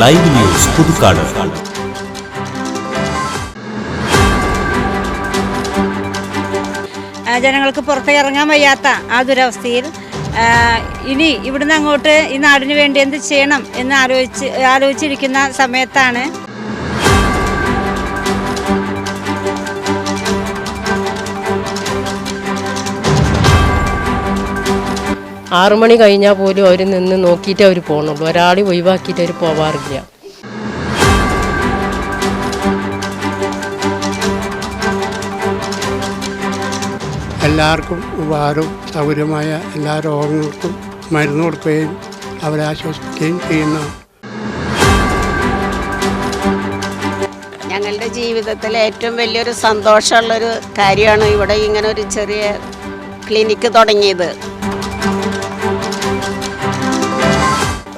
Live news Puthukkad. ജനങ്ങൾക്ക് പുറത്തേക്ക് ഇറങ്ങാൻ വയ്യാത്ത ആ ദുരവസ്ഥയിൽ ഇനി ഇവിടുന്ന് അങ്ങോട്ട് ഈ നാടിന് വേണ്ടി എന്ത് ചെയ്യണം എന്ന് ആലോചിച്ച് ആലോചിച്ചിരിക്കുന്ന സമയത്താണ് ആറു മണി കഴിഞ്ഞാൽ പോലും അവർ നിന്ന് നോക്കിയിട്ടേ അവർ പോകണുള്ളൂ ഒരാളെ ഒഴിവാക്കിയിട്ട് അവർ പോവാറില്ല. എല്ലാവർക്കും ഉപകാരവും സൗകര്യമായ എല്ലാ രോഗങ്ങൾക്കും മരുന്ന് കൊടുക്കുകയും അവരെ ആശ്വസിക്കുകയും ചെയ്യുന്ന ഞങ്ങളുടെ ജീവിതത്തിലെ ഏറ്റവും വലിയൊരു സന്തോഷമുള്ളൊരു കാര്യമാണ് ഇവിടെ ഇങ്ങനെ ഒരു ചെറിയ ക്ലിനിക്ക് തുടങ്ങിയത്.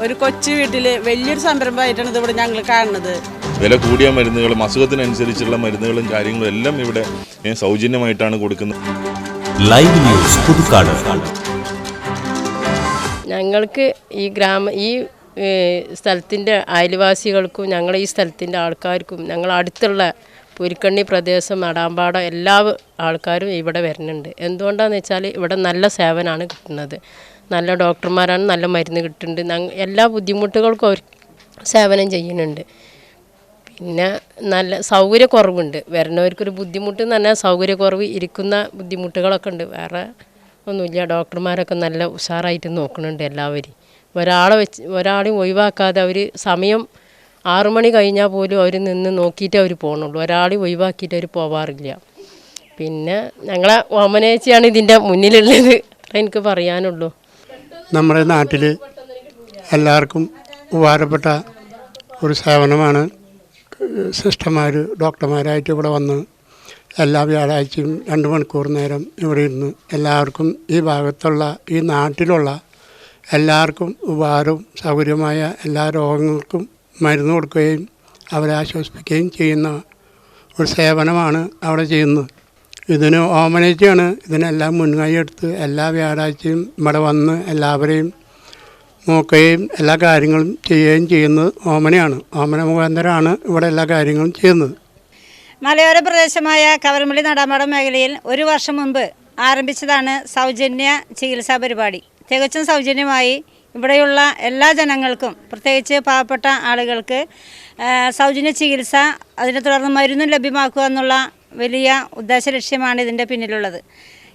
ഒരു കൊച്ചു വീട്ടിൽ വലിയൊരു സംരംഭമായിട്ടാണ് ഇത് ഇവിടെ ഞങ്ങൾ കാണുന്നത്. വില കൂടിയ മരുന്നുകളും അസുഖത്തിനനുസരിച്ചുള്ള മരുന്നുകളും കാര്യങ്ങളും എല്ലാം ഇവിടെ സൗജന്യമായിട്ടാണ് കൊടുക്കുന്നത്. Live news Puthukkad. ഞങ്ങൾക്ക് ഈ ഗ്രാമ ഈ സ്ഥലത്തിന്റെ അയൽവാസികൾക്കും ഞങ്ങളെ ഈ സ്ഥലത്തിന്റെ ആൾക്കാർക്കും ഞങ്ങൾ അടുത്തുള്ള പുരിക്കണ്ണി പ്രദേശം നടാമ്പാടം എല്ലാ ആൾക്കാരും ഇവിടെ വരുന്നുണ്ട് എന്തുകൊണ്ടാണെന്ന് വെച്ചാൽ ഇവിടെ നല്ല സേവനമാണ് കിട്ടുന്നത്. നല്ല ഡോക്ടർമാരാണ് നല്ല മരുന്ന് കിട്ടുന്നുണ്ട്. എല്ലാ ബുദ്ധിമുട്ടുകൾക്കും അവർ സേവനം ചെയ്യുന്നുണ്ട്. പിന്നെ നല്ല സൗകര്യക്കുറവുണ്ട്. വരുന്നവർക്കൊരു ബുദ്ധിമുട്ട് എന്ന് പറഞ്ഞാൽ സൗകര്യക്കുറവ് ഇരിക്കുന്ന ബുദ്ധിമുട്ടുകളൊക്കെ ഉണ്ട്. വേറെ ഒന്നുമില്ല. ഡോക്ടർമാരൊക്കെ നല്ല ഉഷാറായിട്ട് നോക്കുന്നുണ്ട് എല്ലാവരും. ഒരാളെ വെച്ച് ഒരാളെയും ഒഴിവാക്കാതെ അവർ സമയം ആറു മണി കഴിഞ്ഞാൽ പോലും അവർ നിന്ന് നോക്കിയിട്ട് അവർ പോകണുള്ളൂ ഒരാളെയും ഒഴിവാക്കിയിട്ട് അവർ പോവാറില്ല. പിന്നെ ഞങ്ങളെ ഓമനേച്ചിയാണ് ഇതിന്റെ മുന്നിലുള്ളത്. അത്ര എനിക്ക് പറയാനുള്ളൂ. നമ്മുടെ നാട്ടിൽ എല്ലാവർക്കും ഉപകാരപ്പെട്ട ഒരു സേവനമാണ്. സിസ്റ്റർമാർ ഡോക്ടർമാരായിട്ട് ഇവിടെ വന്ന് എല്ലാ വ്യാഴാഴ്ചയും രണ്ട് മണിക്കൂർ നേരം ഇവിടെ ഇരുന്ന് എല്ലാവർക്കും ഈ ഭാഗത്തുള്ള ഈ നാട്ടിലുള്ള എല്ലാവർക്കും ഉപകാരവും സൗകര്യമായ എല്ലാ രോഗങ്ങൾക്കും മരുന്ന് കൊടുക്കുകയും അവരെ ആശ്വസിപ്പിക്കുകയും ചെയ്യുന്ന ഒരു സേവനമാണ് അവിടെ ചെയ്യുന്നത്. ഇതിന് ഓമനേറ്റിയാണ് ഇതിനെല്ലാം മുൻകൈ എടുത്ത് എല്ലാ വ്യാഴാഴ്ചയും ഇവിടെ വന്ന് എല്ലാവരെയും നോക്കുകയും എല്ലാ കാര്യങ്ങളും ചെയ്യുകയും ചെയ്യുന്നത് ഓമനയാണ്. ഓമന മുഖാന്തരമാണ് ഇവിടെ എല്ലാ കാര്യങ്ങളും ചെയ്യുന്നത്. മലയോര പ്രദേശമായ കവരമ്പള്ളി നടാമടം മേഖലയിൽ ഒരു വർഷം മുൻപ് ആരംഭിച്ചതാണ് സൗജന്യ ചികിത്സാ പരിപാടി. തികച്ചും സൗജന്യമായി ഇവിടെയുള്ള എല്ലാ ജനങ്ങൾക്കും പ്രത്യേകിച്ച് പാവപ്പെട്ട ആളുകൾക്ക് സൗജന്യ ചികിത്സ അതിനെ തുടർന്ന് മരുന്നും ലഭ്യമാക്കുക എന്നുള്ള വലിയ ഉദ്ദേശ ലക്ഷ്യമാണ് ഇതിന്റെ പിന്നിലുള്ളത്.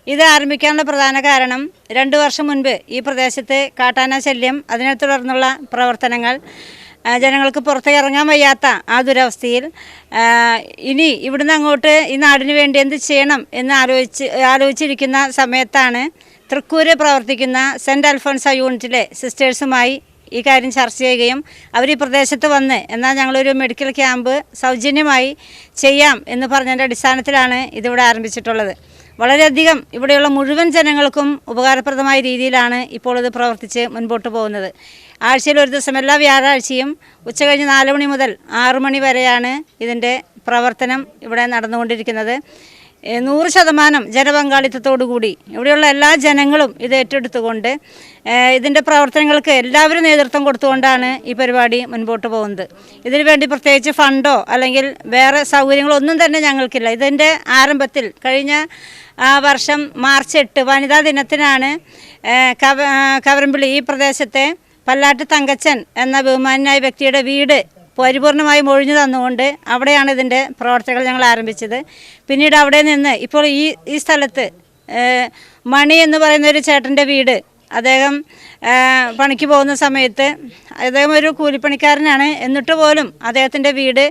ഇത് ആരംഭിക്കാനുള്ള പ്രധാന കാരണം രണ്ട് വർഷം മുൻപ് ഈ പ്രദേശത്ത് കാട്ടാന ശല്യം അതിനെ തുടർന്നുള്ള പ്രവർത്തനങ്ങൾ ജനങ്ങൾക്ക് പുറത്തേക്ക് ഇറങ്ങാൻ വയ്യാത്ത ആ ദുരവസ്ഥയിൽ ഇനി ഇവിടുന്ന് അങ്ങോട്ട് ഈ നാടിന് വേണ്ടി എന്ത് ചെയ്യണം എന്ന് ആലോചിച്ച് ആലോചിച്ചിരിക്കുന്ന സമയത്താണ് തൃക്കൂര് പ്രവർത്തിക്കുന്ന സെന്റ് അൽഫോൺസ യൂണിറ്റിലെ സിസ്റ്റേഴ്സുമായി ഈ കാര്യം ചർച്ച ചെയ്യുകയും അവർ ഈ പ്രദേശത്ത് വന്ന് എന്നാൽ ഞങ്ങളൊരു മെഡിക്കൽ ക്യാമ്പ് സൗജന്യമായി ചെയ്യാം എന്ന് പറഞ്ഞതിന്റെ അടിസ്ഥാനത്തിലാണ് ഇതിവിടെ ആരംഭിച്ചിട്ടുള്ളത്. വളരെയധികം ഇവിടെയുള്ള മുഴുവൻ ജനങ്ങൾക്കും ഉപകാരപ്രദമായ രീതിയിലാണ് ഇപ്പോൾ ഇത് പ്രവർത്തിച്ച് മുൻപോട്ട് പോകുന്നത്. ആഴ്ചയിൽ ഒരു ദിവസം എല്ലാ വ്യാഴാഴ്ചയും ഉച്ച കഴിഞ്ഞ് നാല് മണി മുതൽ ആറു മണി വരെയാണ് ഇതിന്റെ പ്രവർത്തനം ഇവിടെ നടന്നുകൊണ്ടിരിക്കുന്നത്. നൂറ് ശതമാനം ജനപങ്കാളിത്തത്തോടു കൂടി. ഇവിടെയുള്ള എല്ലാ ജനങ്ങളും ഇത് ഏറ്റെടുത്തുകൊണ്ട് ഇതിന്റെ പ്രവർത്തനങ്ങൾക്ക് എല്ലാവരും നേതൃത്വം കൊടുത്തുകൊണ്ടാണ് ഈ പരിപാടി മുൻപോട്ട് പോകുന്നത്. ഇതിനു വേണ്ടി പ്രത്യേകിച്ച് ഫണ്ടോ അല്ലെങ്കിൽ വേറെ സൗകര്യങ്ങളോ ഒന്നും തന്നെ ഞങ്ങൾക്കില്ല. ഇതിന്റെ ആരംഭത്തിൽ കഴിഞ്ഞ വർഷം മാർച്ച് എട്ട് വനിതാ ദിനത്തിനാണ് കവ കവരമ്പിളി ഈ പ്രദേശത്തെ പല്ലാട്ട് തങ്കച്ചൻ എന്ന ബഹുമാനായ വ്യക്തിയുടെ വീട് പരിപൂർണമായും ഒഴിഞ്ഞു തന്നുകൊണ്ട് അവിടെയാണ് ഇതിന്റെ പ്രവർത്തനങ്ങൾ ഞങ്ങൾ ആരംഭിച്ചത്. പിന്നീട് അവിടെ നിന്ന് ഇപ്പോൾ ഈ ഈ സ്ഥലത്ത് മണി എന്ന് പറയുന്ന ഒരു ചേട്ടന്റെ വീട് അദ്ദേഹം പണിക്ക് പോകുന്ന സമയത്ത് അദ്ദേഹം ഒരു കൂലിപ്പണിക്കാരനാണ് എന്നിട്ട് പോലും അദ്ദേഹത്തിന്റെ വീട്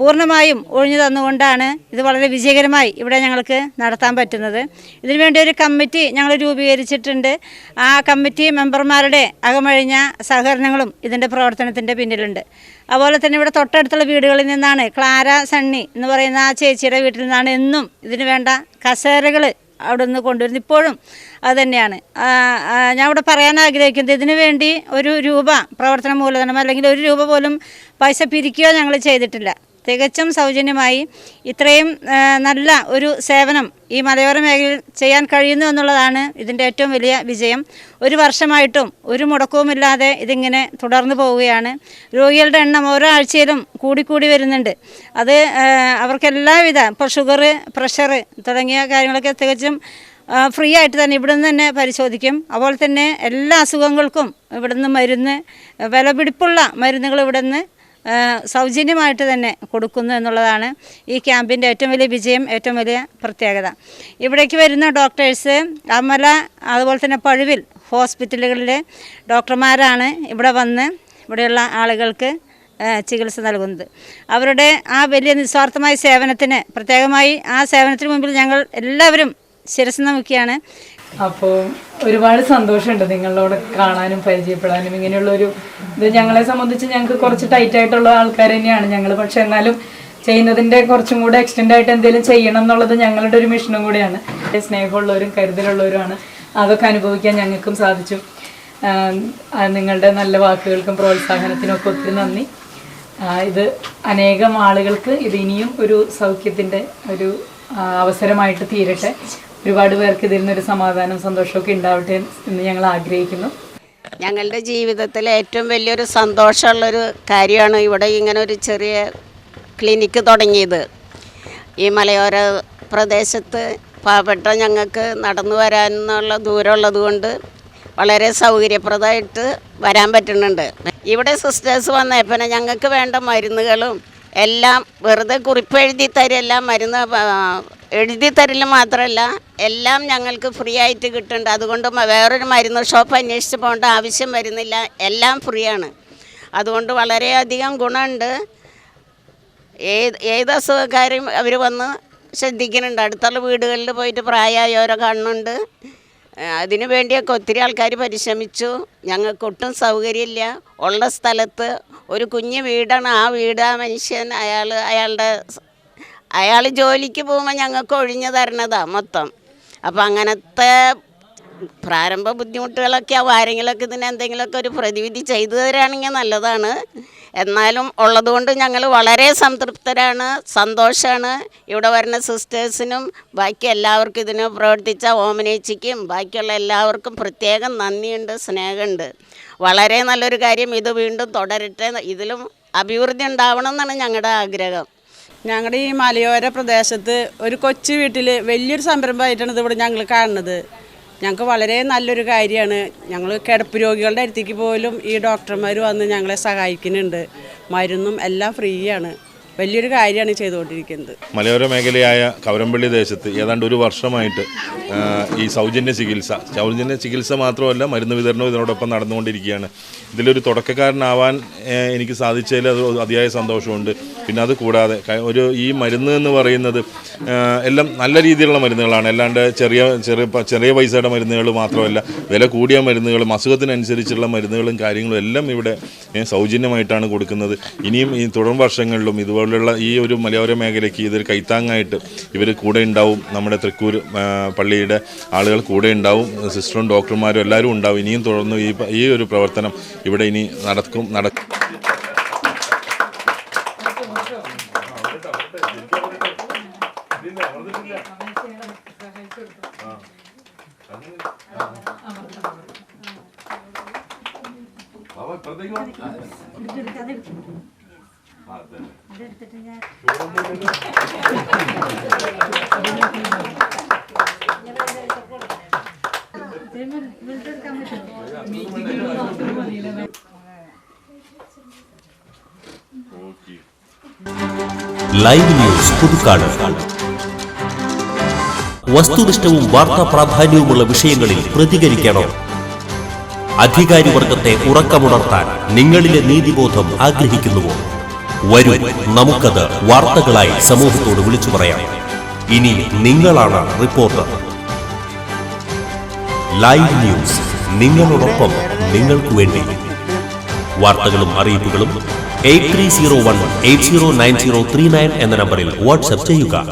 പൂർണമായും ഒഴിഞ്ഞു തന്നുകൊണ്ടാണ് ഇത് വളരെ വിജയകരമായി ഇവിടെ ഞങ്ങൾക്ക് നടത്താൻ പറ്റുന്നത്. ഇതിനുവേണ്ടി ഒരു കമ്മിറ്റി ഞങ്ങൾ രൂപീകരിച്ചിട്ടുണ്ട്. ആ കമ്മിറ്റി മെമ്പർമാരുടെ അകമഴിഞ്ഞ സഹകരണങ്ങളും ഇതിന്റെ പ്രവർത്തനത്തിന്റെ പിന്നിലുണ്ട്. അതുപോലെ തന്നെ ഇവിടെ തൊട്ടടുത്തുള്ള വീടുകളിൽ നിന്നാണ് ക്ലാര സണ്ണി എന്ന് പറയുന്ന ആ ചേച്ചിയുടെ വീട്ടിൽ നിന്നാണ് എന്നും ഇതിനു വേണ്ട കസേരകൾ അവിടെ നിന്ന് കൊണ്ടുവരുന്നത്. ഇപ്പോഴും അത് തന്നെയാണ് ആ, ആ, ഞാൻ ഇവിടെ പറയാൻ ആഗ്രഹിക്കുന്നത് ഇതിനു വേണ്ടി ഒരു രൂപ പ്രവർത്തന മൂലധനം അല്ലെങ്കിൽ ഒരു രൂപ പോലും പൈസ പിരിക്കുകയോ ഞങ്ങൾ ചെയ്തിട്ടില്ല. തികച്ചും സൗജന്യമായി ഇത്രയും നല്ല ഒരു സേവനം ഈ മലയോര മേഖലയിൽ ചെയ്യാൻ കഴിയുന്നു എന്നുള്ളതാണ് ഇതിന്റെ ഏറ്റവും വലിയ വിജയം. ഒരു വർഷമായിട്ടും ഒരു മുടക്കവുമില്ലാതെ ഇതിങ്ങനെ തുടർന്നു പോവുകയാണ്. രോഗികളുടെ എണ്ണം ഓരോ ആഴ്ചയിലും കൂടിക്കൂടി വരുന്നുണ്ട്. അത് അവർക്കെല്ലാവിധ ഇപ്പോൾ ഷുഗർ പ്രഷർ തുടങ്ങിയ കാര്യങ്ങളൊക്കെ തികച്ചും ഫ്രീ ആയിട്ട് തന്നെ ഇവിടുന്ന് തന്നെ പരിശോധിക്കും. അതുപോലെ തന്നെ എല്ലാ അസുഖങ്ങൾക്കും ഇവിടുന്ന് മരുന്ന് വിലപിടിപ്പുള്ള മരുന്നുകൾ ഇവിടുന്ന് സൗജന്യമായിട്ട് തന്നെ കൊടുക്കുന്നു എന്നുള്ളതാണ് ഈ ക്യാമ്പിന്റെ ഏറ്റവും വലിയ വിജയം ഏറ്റവും വലിയ പ്രത്യേകത. ഇവിടേക്ക് വരുന്ന ഡോക്ടേഴ്സ് അമല അതുപോലെ തന്നെ പഴുവിൽ ഹോസ്പിറ്റലുകളിലെ ഡോക്ടർമാരാണ് ഇവിടെ വന്ന് ഇവിടെയുള്ള ആളുകൾക്ക് ചികിത്സ നൽകുന്നത്. അവരുടെ ആ വലിയ നിസ്വാർത്ഥമായ സേവനത്തിന് പ്രത്യേകമായി ആ സേവനത്തിന് മുമ്പിൽ ഞങ്ങൾ എല്ലാവരും ശിരസ് നമിക്കുകയാണ് അപ്പോൾ ഒരുപാട് സന്തോഷമുണ്ട് നിങ്ങളോട് കാണാനും പരിചയപ്പെടാനും. ഇങ്ങനെയുള്ള ഒരു ഇത് ഞങ്ങളെ സംബന്ധിച്ച് ഞങ്ങൾക്ക് കുറച്ച് ടൈറ്റ് ആയിട്ടുള്ള ആൾക്കാർ തന്നെയാണ് ഞങ്ങൾ പക്ഷെ എന്നാലും ചെയ്യുന്നതിന്റെ കുറച്ചും കൂടെ എക്സ്റ്റെൻഡ് ആയിട്ട് എന്തെങ്കിലും ചെയ്യണം എന്നുള്ളത് ഞങ്ങളുടെ ഒരു മിഷനും കൂടെയാണ്. സ്നേഹമുള്ളവരും കരുതലുള്ളവരുമാണ്. അതൊക്കെ അനുഭവിക്കാൻ ഞങ്ങൾക്കും സാധിച്ചു. നിങ്ങളുടെ നല്ല വാക്കുകൾക്കും പ്രോത്സാഹനത്തിനും ഒക്കെ ഒത്തിരി നന്ദി. ഇത് അനേകം ആളുകൾക്ക് ഇത് ഇനിയും ഒരു സൗഖ്യത്തിന്റെ ഒരു അവസരമായിട്ട് തീരട്ടെ. ഒരുപാട് പേർക്ക് ഇതിൽ നിന്നൊരു സമാധാനം സന്തോഷമൊക്കെ ഉണ്ടാവട്ടെ എന്ന് ഞങ്ങൾ ആഗ്രഹിക്കുന്നു. ഞങ്ങളുടെ ജീവിതത്തിൽ ഏറ്റവും വലിയൊരു സന്തോഷമുള്ളൊരു കാര്യമാണ് ഇവിടെ ഇങ്ങനെ ഒരു ചെറിയ ക്ലിനിക്ക് തുടങ്ങിയത്. ഈ മലയോര പ്രദേശത്ത് പാവപ്പെട്ട ഞങ്ങൾക്ക് നടന്നു വരാനുള്ള ദൂരമുള്ളത് കൊണ്ട് വളരെ സൗകര്യപ്രദമായിട്ട് വരാൻ പറ്റുന്നുണ്ട്. ഇവിടെ സിസ്റ്റേഴ്സ് വന്നേപ്പനെ ഞങ്ങൾക്ക് വേണ്ട മരുന്നുകളും എല്ലാം വെറുതെ കുറിപ്പെഴുതി തരും എല്ലാം മരുന്ന് എഴുതി തരൽ മാത്രമല്ല എല്ലാം ഞങ്ങൾക്ക് ഫ്രീ ആയിട്ട് കിട്ടുന്നുണ്ട്. അതുകൊണ്ട് വേറൊരു മരുന്ന് ഷോപ്പ് അന്വേഷിച്ച് പോകേണ്ട ആവശ്യം വരുന്നില്ല. എല്ലാം ഫ്രീ ആണ്. അതുകൊണ്ട് വളരെയധികം ഗുണമുണ്ട്. ഏത് ഏത് അസുഖക്കാരും അവർ വന്ന് ശ്രദ്ധിക്കുന്നുണ്ട്. അടുത്തുള്ള വീടുകളിൽ പോയിട്ട് പ്രായമായവരെ കാണുന്നുണ്ട്. അതിനു വേണ്ടിയൊക്കെ ഒത്തിരി ആൾക്കാർ പരിശ്രമിച്ചു. ഞങ്ങൾക്ക് ഒട്ടും സൗകര്യമില്ല. ഉള്ള സ്ഥലത്ത് ഒരു കുഞ്ഞു വീടാണ്. ആ വീട് ആ മനുഷ്യൻ അയാൾ അയാളുടെ അയാൾ ജോലിക്ക് പോകുമ്പോൾ ഞങ്ങൾക്ക് ഒഴിഞ്ഞു തരണതാ മൊത്തം. അപ്പം അങ്ങനത്തെ പ്രാരംഭ ബുദ്ധിമുട്ടുകളൊക്കെ ആവും ആരെങ്കിലുമൊക്കെ ഇതിന് എന്തെങ്കിലുമൊക്കെ ഒരു പ്രതിവിധി ചെയ്തു തരാണെങ്കിൽ നല്ലതാണ്. എന്നാലും ഉള്ളതുകൊണ്ട് ഞങ്ങൾ വളരെ സംതൃപ്തരാണ് സന്തോഷമാണ് ഇവിടെ വരുന്ന സിസ്റ്റേഴ്സിനും ബാക്കി എല്ലാവർക്കും ഇതിന് പ്രവർത്തിച്ച ഓമനേച്ചിക്കും ബാക്കിയുള്ള എല്ലാവർക്കും പ്രത്യേകം നന്ദിയുണ്ട് സ്നേഹമുണ്ട്. വളരെ നല്ലൊരു കാര്യം ഇത് വീണ്ടും തുടരട്ടെ ഇതിലും അഭിവൃദ്ധി ഉണ്ടാവണം എന്നാണ് ഞങ്ങളുടെ ആഗ്രഹം. ഞങ്ങളുടെ ഈ മലയോര പ്രദേശത്ത് ഒരു കൊച്ചു വീട്ടിൽ വലിയൊരു സംരംഭമായിട്ടാണ് ഇതിവിടെ ഞങ്ങൾ കാണുന്നത്. ഞങ്ങൾക്ക് വളരെ നല്ലൊരു കാര്യമാണ്. ഞങ്ങൾ കിടപ്പ് രോഗികളുടെ അടുത്തേക്ക് പോലും ഈ ഡോക്ടർമാർ വന്ന് ഞങ്ങളെ സഹായിക്കുന്നുണ്ട്. മരുന്നും എല്ലാം ഫ്രീ ആണ് വലിയൊരു കാര്യമാണ് ചെയ്തുകൊണ്ടിരിക്കുന്നത്. മലയോര മേഖലയായ കവരമ്പള്ളി ദേശത്ത് ഏതാണ്ട് ഒരു വർഷമായിട്ട് ഈ സൗജന്യ ചികിത്സ സൗജന്യ ചികിത്സ മാത്രമല്ല മരുന്ന് വിതരണവും ഇതിനോടൊപ്പം നടന്നുകൊണ്ടിരിക്കുകയാണ്. ഇതിലൊരു തുടക്കക്കാരനാവാൻ എനിക്ക് സാധിച്ചതിൽ അത് അതിയായ സന്തോഷമുണ്ട്. പിന്നെ അത് കൂടാതെ ഒരു ഈ മരുന്ന് എന്ന് പറയുന്നത് എല്ലാം നല്ല രീതിയിലുള്ള മരുന്നുകളാണ്. അല്ലാണ്ട് ചെറിയ ചെറിയ ചെറിയ പൈസയുടെ മരുന്നുകൾ മാത്രമല്ല വില കൂടിയ മരുന്നുകളും അസുഖത്തിനനുസരിച്ചുള്ള മരുന്നുകളും കാര്യങ്ങളും എല്ലാം ഇവിടെ സൗജന്യമായിട്ടാണ് കൊടുക്കുന്നത്. ഇനിയും ഈ തുടർ വർഷങ്ങളിലും ഇതുപോലുള്ള ഈ ഒരു മലയോര മേഖലയ്ക്ക് ഇതൊരു കൈത്താങ്ങായിട്ട് ഇവർ കൂടെ ഉണ്ടാവും നമ്മുടെ തൃക്കൂർ പള്ളിയുടെ ആളുകൾ കൂടെ ഉണ്ടാവും സിസ്റ്ററും ഡോക്ടർമാരും എല്ലാവരും ഉണ്ടാവും ഇനിയും തുടർന്ന് ഈ ഈ ഒരു പ്രവർത്തനം ഇവിടെ ഇനി നടക്കും നടക്കും ലൈവ് ന്യൂസ് പുതുക്കാട്. വസ്തുനിഷ്ഠവും വാർത്താ പ്രാധാന്യവുമുള്ള വിഷയങ്ങളിൽ പ്രതികരിക്കണം. അധികാരി വർഗത്തെ ഉറക്കമുണർത്താൻ നിങ്ങളിലെ നീതിബോധം ആഗ്രഹിക്കുന്നുവോ? വരൂ നമുക്കത് വാർത്തകളായി സമൂഹത്തോട് വിളിച്ചു പറയാം. ഇനി നിങ്ങളാണ് റിപ്പോർട്ടർ. ലൈവ് ന്യൂസ് നിങ്ങളോടൊപ്പം നിങ്ങൾക്ക് വേണ്ടി. വാർത്തകളും അറിയിപ്പുകളും eight three zero one eight zero nine zero three nine എന്ന നമ്പറിൽ വാട്സ്ആപ്പ് ചെയ്യുക.